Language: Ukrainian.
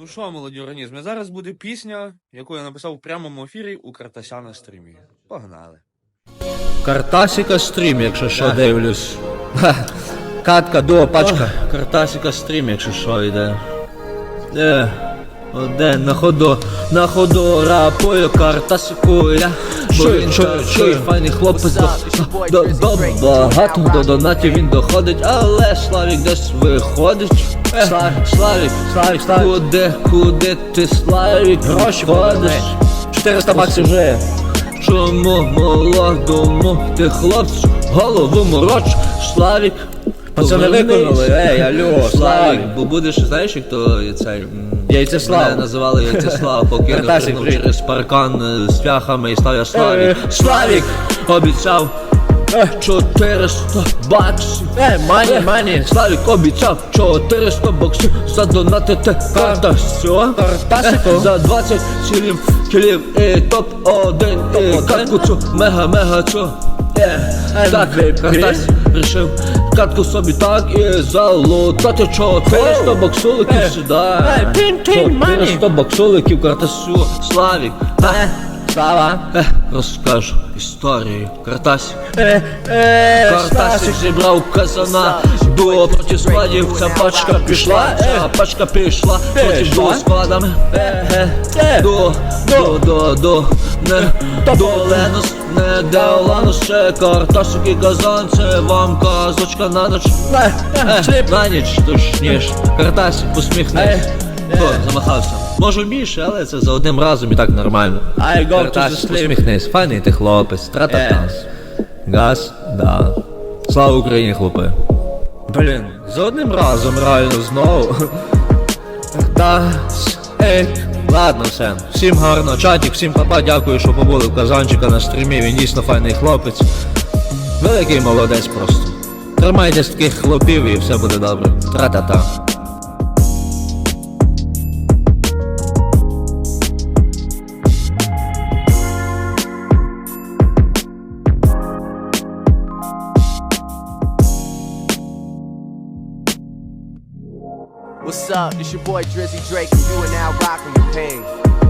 Ну що, молоді організми, зараз буде пісня, яку я написав в прямому ефірі у Картася на стрімі. Погнали. Картасіка стрім, якщо що дивлюсь. Катка, до, пачка. Картасіка стрім, якщо що йде. Де? Один на ходу, на ходу я. Чую, чую, чую, файний хлопець до, до, до багато до донатів він доходить, але Славік десь виходить. Славік, Славік, Славік, Славік. Куди, куди ти Славік? Гроші ходиш? 400 баксів вже. Чому молодому ти хлопцю голову мороч, Славік? Пацани виконали, ей, алло, Славік, Славік. бо будеш, знаєш, як то є цей... Яйцеслав. Мене називали Яйцеслав, поки не Картасик, пригнув привіт. через паркан е, з фляхами і став я Славік. Е, Славік! Обіцяв 400 баксів. Е, мані, мані. Славік обіцяв 400 баксів задонатити карта все. Картасику. За 20 кілів, кілів і топ-1 і катку цю мега-мега цю. Е, Так, картась рішив катку собі так і залутати 400 баксуликів сюди. Е, пін, пін, мані. 400 баксуликів картасю. Славік. Е, Слава. Е, розкажу історію. Картасик. Е, е, Картасик зібрав казана Дуо проти складів, ця пачка пішла, ця пачка пішла. Проти дуо складами е. Дуо, дуо, дуо, дуо, не дуо Ленос, не Деоланос, ще Картасик і казан, це вам казочка на ніч. Е, Е, На ніч, точніш, Картасик посміхнись Е, замахався. Можу більше, але це за одним разом і так нормально. I go to the посміхнись, файний ти хлопець, трататас. Газ, да. Слава Україні, хлопи. Блін, з одним разом реально знову. Та, Ей, ладно, все. Всім гарно, чатик, всім папа, дякую, що побули в Казанчика на стрімі, він дійсно файний хлопець. Великий молодець просто. Тримайтесь таких хлопів і все буде добре. Тра-та-та. What's up? It's your boy Drizzy Drake, and you are now rocking with Pain.